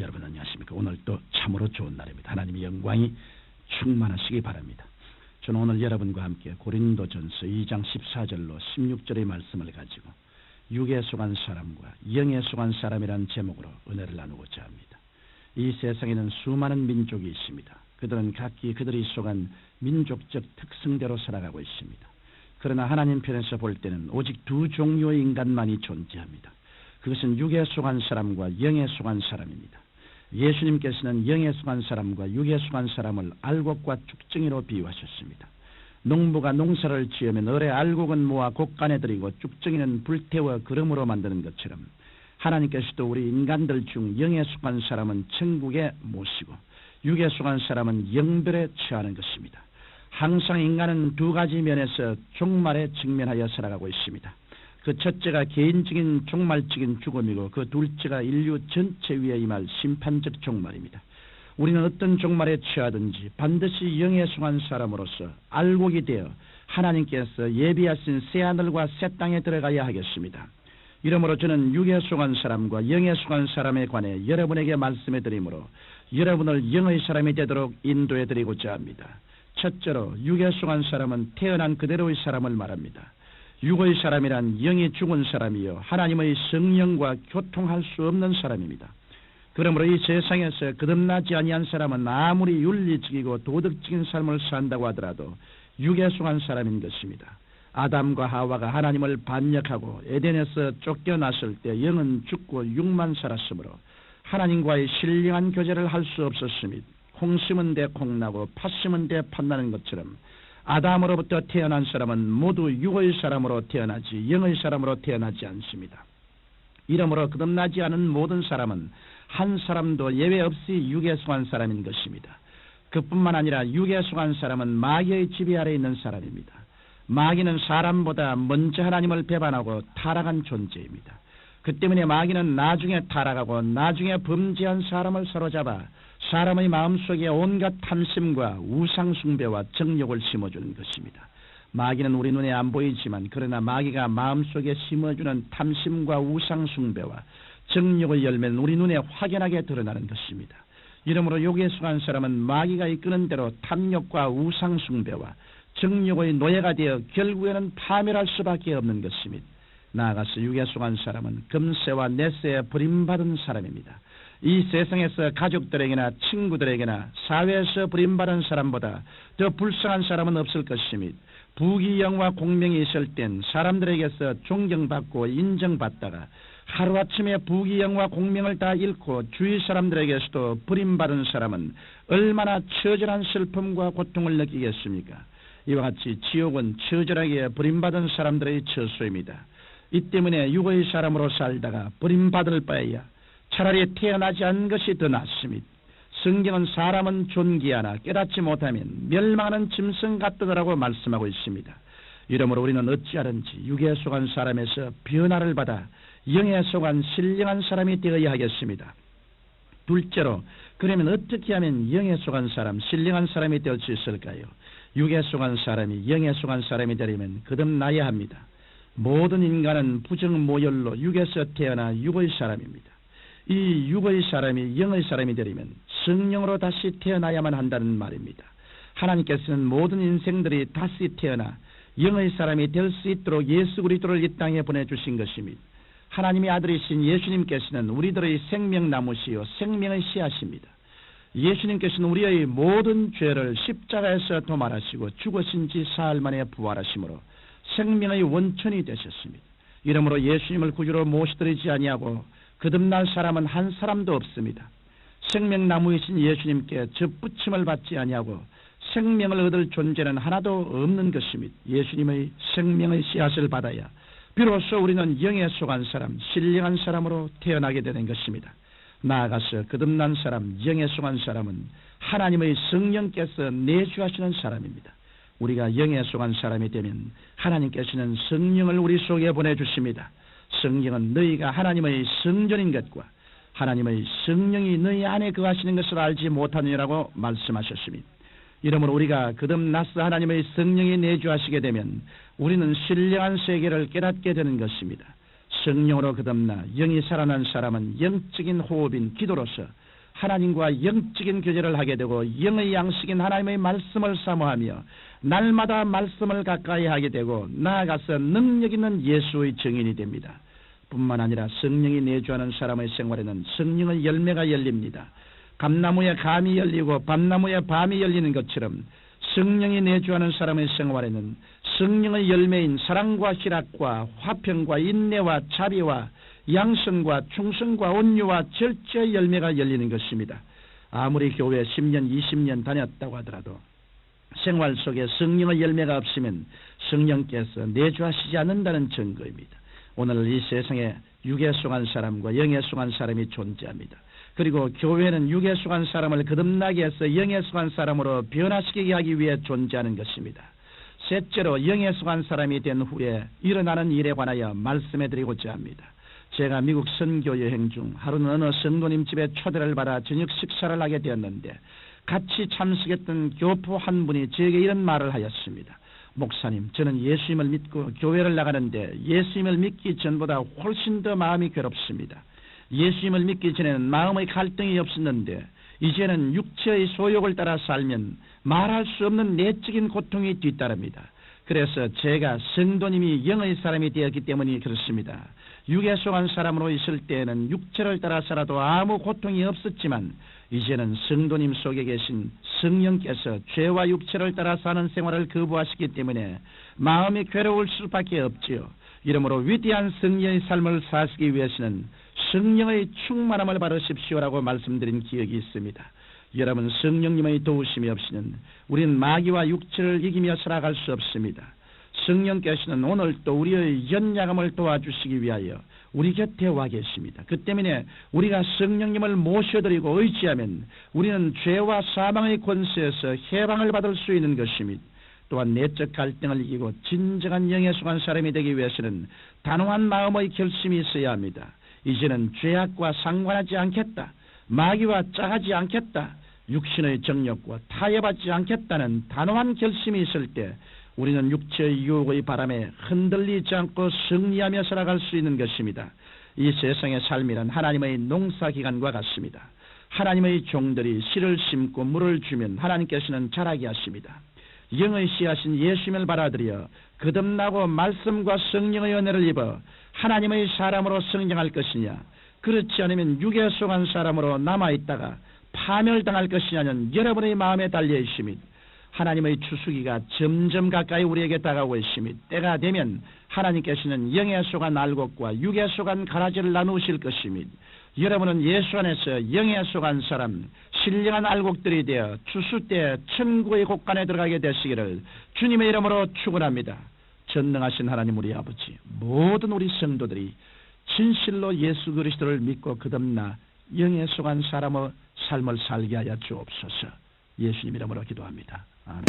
여러분 안녕하십니까? 오늘 또 참으로 좋은 날입니다. 하나님의 영광이 충만하시기 바랍니다. 저는 오늘 여러분과 함께 고린도전서 2장 14절로 16절의 말씀을 가지고 육에 속한 사람과 영에 속한 사람이라는 제목으로 은혜를 나누고자 합니다. 이 세상에는 수많은 민족이 있습니다. 그들은 각기 그들이 속한 민족적 특성대로 살아가고 있습니다. 그러나 하나님 편에서 볼 때는 오직 두 종류의 인간만이 존재합니다. 그것은 육에 속한 사람과 영에 속한 사람입니다. 예수님께서는 영에 속한 사람과 육에 속한 사람을 알곡과 쭉정이로 비유하셨습니다. 농부가 농사를 지으면 을에 알곡은 모아 곡간에 들이고 쭉정이는 불태워 그름으로 만드는 것처럼 하나님께서도 우리 인간들 중 영에 속한 사람은 천국에 모시고 육에 속한 사람은 영별에 처하는 것입니다. 항상 인간은 두 가지 면에서 종말에 직면하여 살아가고 있습니다. 그 첫째가 개인적인 종말적인 죽음이고 그 둘째가 인류 전체 위에 임할 심판적 종말입니다. 우리는 어떤 종말에 취하든지 반드시 영에 속한 사람으로서 알곡이 되어 하나님께서 예비하신 새하늘과 새 땅에 들어가야 하겠습니다. 이러므로 저는 육에 속한 사람과 영에 속한 사람에 관해 여러분에게 말씀해 드리므로 여러분을 영의 사람이 되도록 인도해 드리고자 합니다. 첫째로 육에 속한 사람은 태어난 그대로의 사람을 말합니다. 육의 사람이란 영이 죽은 사람이요 하나님의 성령과 교통할 수 없는 사람입니다. 그러므로 이 세상에서 거듭나지 아니한 사람은 아무리 윤리적이고 도덕적인 삶을 산다고 하더라도 육에 속한 사람인 것입니다. 아담과 하와가 하나님을 반역하고 에덴에서 쫓겨났을 때 영은 죽고 육만 살았으므로 하나님과의 신령한 교제를 할 수 없었으며 콩 심은 데 콩나고 팥 심은 데 팥나는 것처럼 아담으로부터 태어난 사람은 모두 육의 사람으로 태어나지 영의 사람으로 태어나지 않습니다. 이러므로 거듭나지 않은 모든 사람은 한 사람도 예외 없이 육에 속한 사람인 것입니다. 그뿐만 아니라 육에 속한 사람은 마귀의 지배 아래 있는 사람입니다. 마귀는 사람보다 먼저 하나님을 배반하고 타락한 존재입니다. 그 때문에 마귀는 나중에 타락하고 나중에 범죄한 사람을 사로잡아 사람의 마음속에 온갖 탐심과 우상숭배와 정욕을 심어주는 것입니다. 마귀는 우리 눈에 안 보이지만 그러나 마귀가 마음속에 심어주는 탐심과 우상숭배와 정욕을 열면 우리 눈에 확연하게 드러나는 것입니다. 이러므로 욕에 속한 사람은 마귀가 이끄는 대로 탐욕과 우상숭배와 정욕의 노예가 되어 결국에는 파멸할 수밖에 없는 것입니다. 나아가서 속한 사람은 금세와 내세에 버림받은 사람입니다. 이 세상에서 가족들에게나 친구들에게나 사회에서 버림받은 사람보다 더 불쌍한 사람은 없을 것이며 부귀영화 공명이 있을 땐 사람들에게서 존경받고 인정받다가 하루아침에 부귀영화 공명을 다 잃고 주위 사람들에게서도 버림받은 사람은 얼마나 처절한 슬픔과 고통을 느끼겠습니까? 이와 같이 지옥은 처절하게 버림받은 사람들의 처소입니다. 이 때문에 육의 사람으로 살다가 버림받을 바에야 차라리 태어나지 않은 것이 더 낫습니다. 성경은 사람은 존귀하나 깨닫지 못하면 멸망하는 짐승 같더라고 말씀하고 있습니다. 이러므로 우리는 어찌하든지 육에 속한 사람에서 변화를 받아 영에 속한 신령한 사람이 되어야 하겠습니다. 둘째로 그러면 어떻게 하면 영에 속한 사람, 신령한 사람이 될 수 있을까요? 육에 속한 사람이 영에 속한 사람이 되려면 거듭나야 합니다. 모든 인간은 부정모열로 육에서 태어나 육의 사람입니다. 이 육의 사람이 영의 사람이 되려면 성령으로 다시 태어나야만 한다는 말입니다. 하나님께서는 모든 인생들이 다시 태어나 영의 사람이 될 수 있도록 예수 그리스도를 이 땅에 보내주신 것입니다. 하나님의 아들이신 예수님께서는 우리들의 생명나무시요 생명의 씨앗입니다. 예수님께서는 우리의 모든 죄를 십자가에서 도말하시고 죽으신 지 사흘 만에 부활하심으로 생명의 원천이 되셨습니다. 이러므로 예수님을 구주로 모시드리지 아니하고 거듭날 사람은 한 사람도 없습니다. 생명나무이신 예수님께 접붙임을 받지 아니하고 생명을 얻을 존재는 하나도 없는 것입니다. 예수님의 생명의 씨앗을 받아야 비로소 우리는 영에 속한 사람, 신령한 사람으로 태어나게 되는 것입니다. 나아가서 거듭난 사람, 영에 속한 사람은 하나님의 성령께서 내주하시는 사람입니다. 우리가 영에 속한 사람이 되면 하나님께서는 성령을 우리 속에 보내주십니다. 성령은 너희가 하나님의 성전인 것과 하나님의 성령이 너희 안에 거하시는 것을 알지 못하느냐라고 말씀하셨습니다. 이러므로 우리가 거듭나서 하나님의 성령이 내주하시게 되면 우리는 신령한 세계를 깨닫게 되는 것입니다. 성령으로 거듭나 영이 살아난 사람은 영적인 호흡인 기도로서 하나님과 영적인 교제를 하게 되고 영의 양식인 하나님의 말씀을 사모하며 날마다 말씀을 가까이 하게 되고 나아가서 능력 있는 예수의 증인이 됩니다. 뿐만 아니라 성령이 내주하는 사람의 생활에는 성령의 열매가 열립니다. 감나무에 감이 열리고 밤나무에 밤이 열리는 것처럼 성령이 내주하는 사람의 생활에는 성령의 열매인 사랑과 희락과 화평과 인내와 자비와 양성과 충성과 온유와 절제의 열매가 열리는 것입니다. 아무리 교회 10년, 20년 다녔다고 하더라도 생활 속에 성령의 열매가 없으면 성령께서 내주하시지 않는다는 증거입니다. 오늘 이 세상에 육에 속한 사람과 영에 속한 사람이 존재합니다. 그리고 교회는 육에 속한 사람을 거듭나게 해서 영에 속한 사람으로 변화시키게 하기 위해 존재하는 것입니다. 셋째로 영에 속한 사람이 된 후에 일어나는 일에 관하여 말씀해 드리고자 합니다. 제가 미국 선교 여행 중 하루는 어느 성도님 집에 초대를 받아 저녁 식사를 하게 되었는데 같이 참석했던 교포 한 분이 제게 이런 말을 하였습니다. 목사님, 저는 예수님을 믿고 교회를 나가는데 예수님을 믿기 전보다 훨씬 더 마음이 괴롭습니다. 예수님을 믿기 전에는 마음의 갈등이 없었는데 이제는 육체의 소욕을 따라 살면 말할 수 없는 내적인 고통이 뒤따릅니다. 그래서 제가 성도님이 영의 사람이 되었기 때문이 그렇습니다. 육에 속한 사람으로 있을 때에는 육체를 따라 살아도 아무 고통이 없었지만 이제는 성도님 속에 계신 성령께서 죄와 육체를 따라 사는 생활을 거부하시기 때문에 마음이 괴로울 수밖에 없지요. 이러므로 위대한 성령의 삶을 사시기 위해서는 성령의 충만함을 받으십시오라고 말씀드린 기억이 있습니다. 여러분 성령님의 도우심이 없이는 우리는 마귀와 육체를 이기며 살아갈 수 없습니다. 성령께서는 오늘 또 우리의 연약함을 도와주시기 위하여 우리 곁에 와 계십니다. 그 때문에 우리가 성령님을 모셔드리고 의지하면 우리는 죄와 사망의 권세에서 해방을 받을 수 있는 것입니다. 또한 내적 갈등을 이기고 진정한 영에 속한 사람이 되기 위해서는 단호한 마음의 결심이 있어야 합니다. 이제는 죄악과 상관하지 않겠다. 마귀와 짜하지 않겠다. 육신의 정력과 타협하지 않겠다는 단호한 결심이 있을 때 우리는 육체의 유혹의 바람에 흔들리지 않고 승리하며 살아갈 수 있는 것입니다. 이 세상의 삶이란 하나님의 농사기간과 같습니다. 하나님의 종들이 씨를 심고 물을 주면 하나님께서는 자라게 하십니다. 영의 씨하신 예수님을 받아들여 거듭나고 말씀과 성령의 은혜를 입어 하나님의 사람으로 성장할 것이냐 그렇지 않으면 육에 속한 사람으로 남아있다가 파멸당할 것이냐는 여러분의 마음에 달려 있습니다. 하나님의 추수기가 점점 가까이 우리에게 다가오고 있으니 때가 되면 하나님께서는 영에 속한 알곡과 육에 속한 가라지를 나누실 것입니다. 여러분은 예수 안에서 영에 속한 사람, 신령한 알곡들이 되어 추수 때 천국의 곳간에 들어가게 되시기를 주님의 이름으로 축원합니다. 전능하신 하나님 우리 아버지, 모든 우리 성도들이 진실로 예수 그리스도를 믿고 거듭나 영에 속한 사람의 삶을 살게 하여 주옵소서. 예수님 이름으로 기도합니다. 아멘.